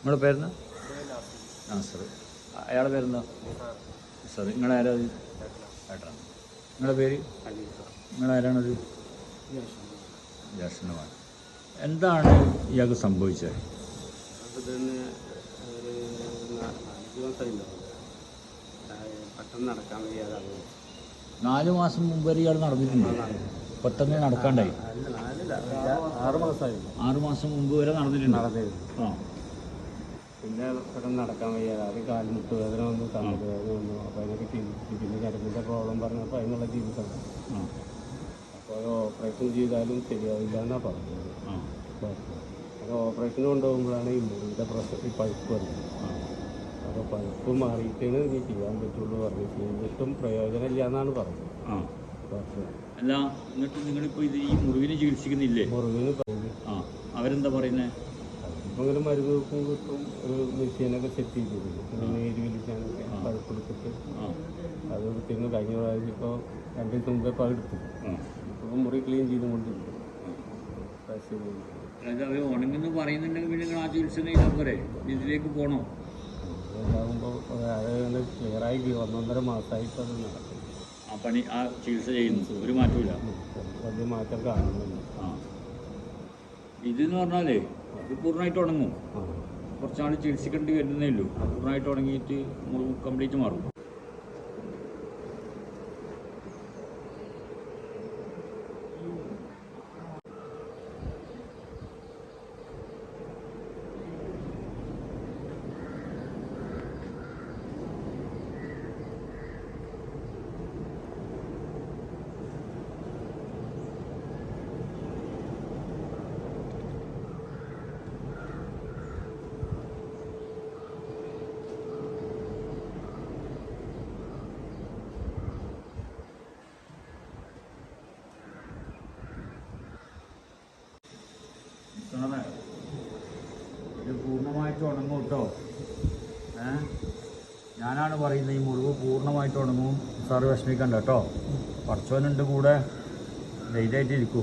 നിങ്ങളുടെ പേരെന്താ നാസർ അയാളുടെ പേരെന്താ? സാർ നിങ്ങളാരാ അത് ഏട്ടാ നിങ്ങളുടെ പേര്? നിങ്ങളാരാണത് ജാഷനുമാണ് എന്താണ് ഇയാൾക്ക് സംഭവിച്ചത്? പെട്ടെന്ന് നടക്കാൻ വയ്യാതാകും നാല് മാസം മുമ്പ് വരെ ഇയാൾ നടന്നിട്ടുണ്ട്. പെട്ടെന്ന് നടക്കാണ്ടായി. ആറ് മാസം മുമ്പ് വരെ നടന്നിട്ടുണ്ട്. ആ. പിന്നെ പെട്ടെന്ന് നടക്കാൻ വയ്യാതെ ആദ്യം കാൽമുട്ട് വേദന വന്നു തമ്മിൽ വേദന വന്നു. അപ്പോൾ അതിനൊക്കെ ചികിത്സിച്ചു പിന്നെ ഞരമ്പിന്റെ പ്രോബ്ലം പറഞ്ഞപ്പോൾ അതിനുള്ള ചികിത്സ അപ്പോൾ അത് ഓപ്പറേഷൻ ചെയ്താലും ശരിയാവില്ല എന്നാണ് പറഞ്ഞത് അത് ഓപ്പറേഷൻ കൊണ്ടുപോകുമ്പോഴാണ് ഈ മുറിയുടെ പ്രശ്നം ഈ പഴുപ്പ് വരുന്നത്. അപ്പോൾ പഴുപ്പ് മാറിയിട്ടാണ് ഇനി ചെയ്യാൻ പറ്റുള്ളൂ പറഞ്ഞു ചെയ്തിട്ടും പ്രയോജനമില്ല എന്നാണ് പറഞ്ഞത് അല്ല എന്നിട്ട് നിങ്ങളിപ്പോൾ ഇത് ഈ മുറിവിന് ചികിത്സിക്കുന്നില്ലേ? മുറിവിന് ആ അവരെന്താ പറയുന്നത് ഇങ്ങനെ മരുന്ന് കിട്ടും ഒരു മെഷീനൊക്കെ സെറ്റ് ചെയ്തിരുന്നു. നീര് വലിക്കാനൊക്കെ പഴുപ്പെടുത്തിട്ട് അത് എടുത്തിരുന്നു കഴിഞ്ഞ പ്രാവശ്യം ഇപ്പോൾ രണ്ട് ദിവസം മുമ്പേ ഇപ്പോൾ എടുത്തു. ഇപ്പോൾ മുറി ക്ലീൻ ചെയ്തുകൊണ്ടിരിക്കും കൊണ്ടിരിക്കും ഉണങ്ങുന്നു പറയുന്നുണ്ടെങ്കിൽ പിന്നെ ആ ചികിത്സ ചെയ്താൽ പോരെ ഇതിലേക്ക് പോകണോ ഉണ്ടാകുമ്പോൾ അത് ക്ലിയറായി ഒന്നൊന്നര മാസമായി ഇപ്പോൾ അത് നടക്കും ആ പണി ആ ചികിത്സ ചെയ്യുന്നു. ഒരു മാറ്റമില്ല വലിയ മാറ്റം കാണുന്നില്ല. ഇതെന്ന് പറഞ്ഞാലേ ഇത് പൂർണമായിട്ട് ഉണങ്ങും. കുറച്ചാൾ ചികിത്സിക്കേണ്ടി വരുന്നേ ഉള്ളൂ. പൂർണമായിട്ട് ഉണങ്ങിയിട്ട് മുറിവ് കംപ്ലീറ്റ് മാറും. സാറേ, ഇത് പൂർണമായിട്ട് ഉണങ്ങും കേട്ടോ. ഞാനാണ് പറയുന്നത് ഈ മുറിവ് പൂർണമായിട്ട് ഉണങ്ങും. സാറ് വിഷമിക്കണ്ട കേട്ടോ. പഠിച്ചവനുണ്ട് കൂടെ. ധൈര്യമായിട്ട് ഇരിക്കൂ